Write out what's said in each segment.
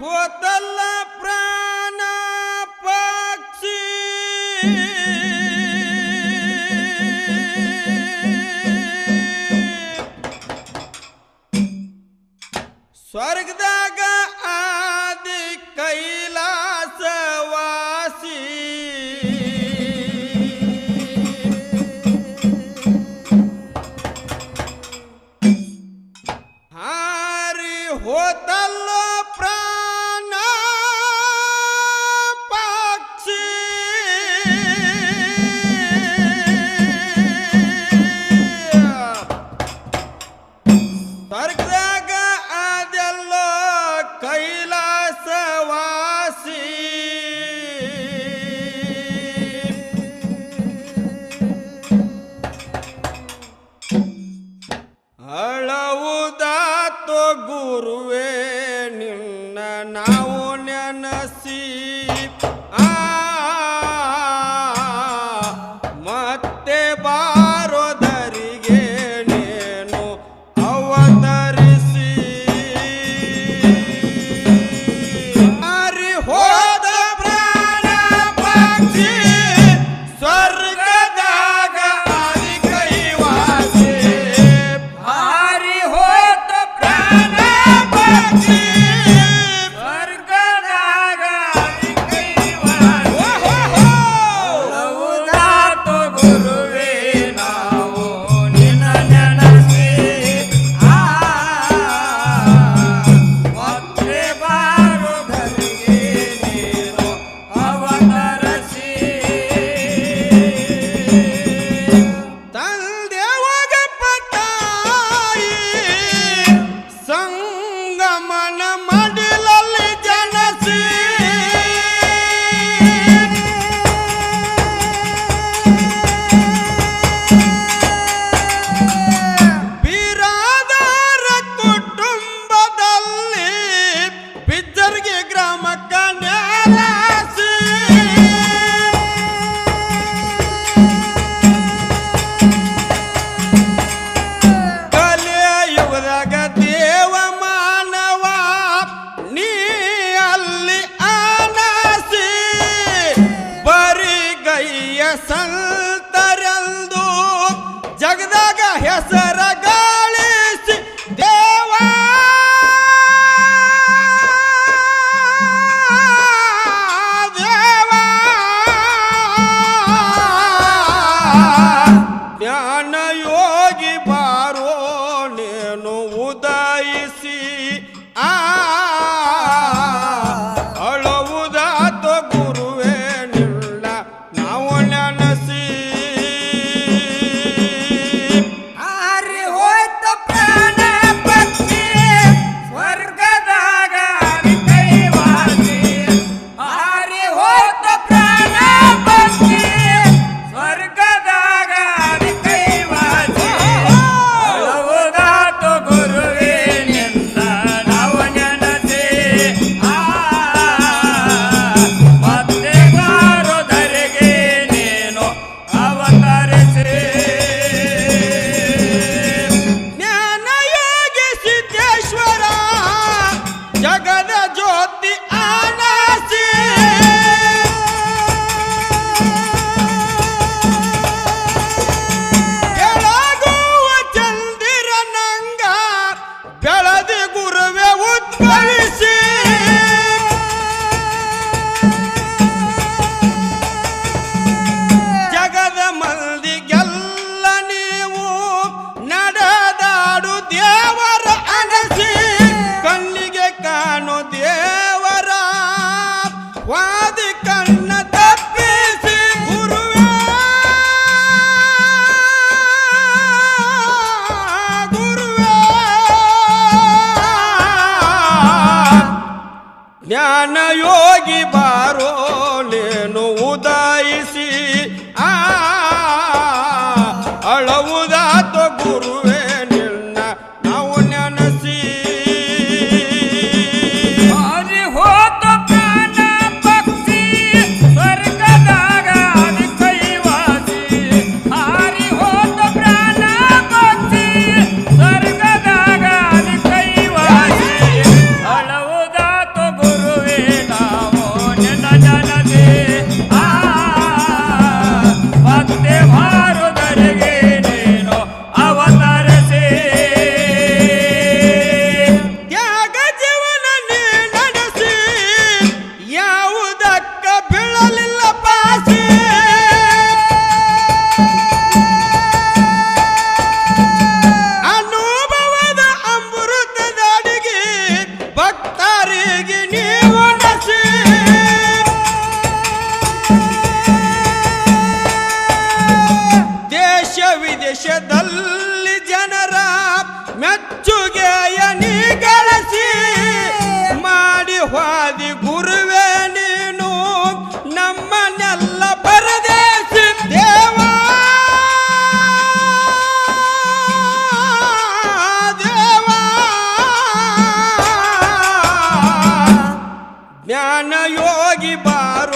Hotel प्राण पक्षी स्वर्ग ಜ್ಞಾನ ಯೋಗಿ ಬಾರೋ ವಿದೇಶದಲ್ಲಿ ಜನರ ಮೆಚ್ಚುಗೆಯ ನೀ ಗಳಿಸಿ ಮಾಡಿ ಹಾದಿ ಗುರುವೇ ನೀನು ನಮ್ಮನ್ನೆಲ್ಲ ಪರದೇಶಿ ದೇವ! ದೇವ! ಜ್ಞಾನ ಯೋಗಿ ಬಾರೋ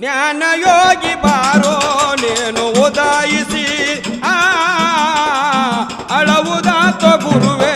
ಜ್ಞಾನಯೋಗಿ ಬಾರೋ ನೇನು ಉದಾಯಿಸಿ. ಆ ಅಳವುದಾತ ಗುರುವೆ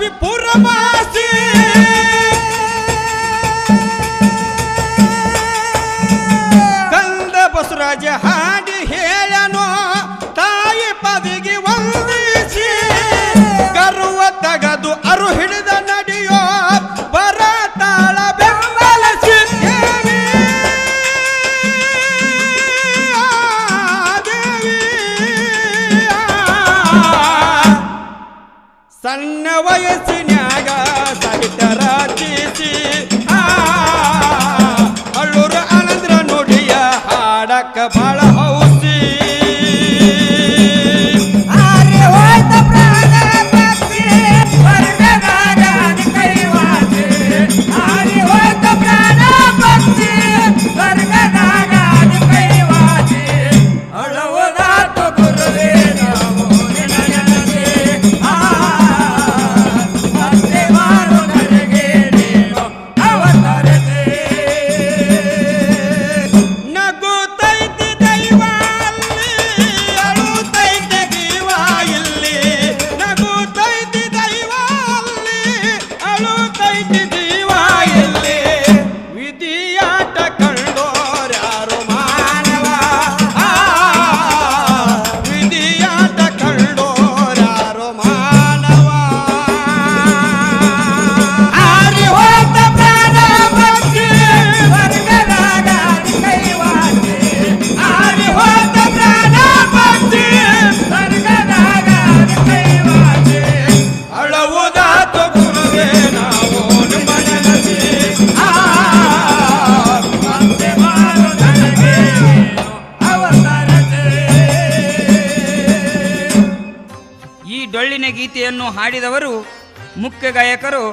me pôr. ಸಣ್ಣ ವಯಸ್ಸಿನ್ಯಾಗ ಸಾಹಿತ್ಯರ ಗೀತೆಯನ್ನು ಹಾಡಿದವರು ಮುಖ್ಯ ಗಾಯಕರು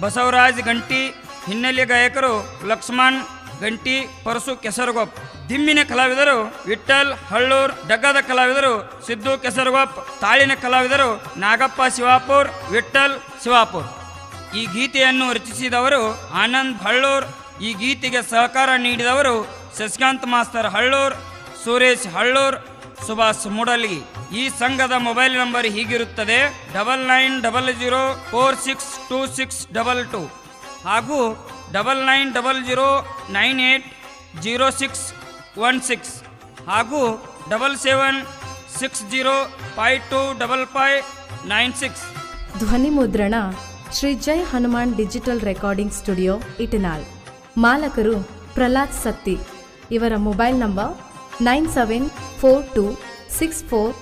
ಬಸವರಾಜ್ ಗಂಟಿ, ಹಿನ್ನೆಲೆ ಗಾಯಕರು ಲಕ್ಷ್ಮಣ್ ಗಂಟಿ, ಪರಸು ಕೆಸರಗೊಪ್. ದಿಮ್ಮಿನ ಕಲಾವಿದರು ವಿಠಲ್ ಹಳ್ಳೂರ್, ಡಗ್ಗದ ಕಲಾವಿದರು ಸಿದ್ದು ಕೆಸರಗೊಪ್. ತಾಳಿನ ಕಲಾವಿದರು ನಾಗಪ್ಪ ಶಿವಾಪುರ್ ವಿಠಲ್ ಶಿವಾಪುರ್. ಈ ಗೀತೆಯನ್ನು ರಚಿಸಿದವರು ಆನಂದ್ ಹಳ್ಳೂರ್. ಈ ಗೀತೆಗೆ ಸಹಕಾರ ನೀಡಿದವರು ಶಶಿಕಾಂತ್ ಮಾಸ್ತರ್ ಹಳ್ಳೂರ್, ಸುರೇಶ್ ಹಳ್ಳೂರ್. ಸುಭಾಷ್ ಮೂಡಲಿ, ಈ ಸಂಘದ ಮೊಬೈಲ್ ನಂಬರ್ ಹೀಗಿರುತ್ತದೆ, double nine double zero four six two six double two. ಹಾಗೂ double nine double zero nine eight zero six one six. ಹಾಗೂ double seven six zero five two double five nine six. ಧ್ವನಿ ಮುದ್ರಣ, Shri Jai Hanuman digital recording studio Itanal ಮಾಲಕರು Pralhad Satti, ಇವರ mobile number nine seven four two six four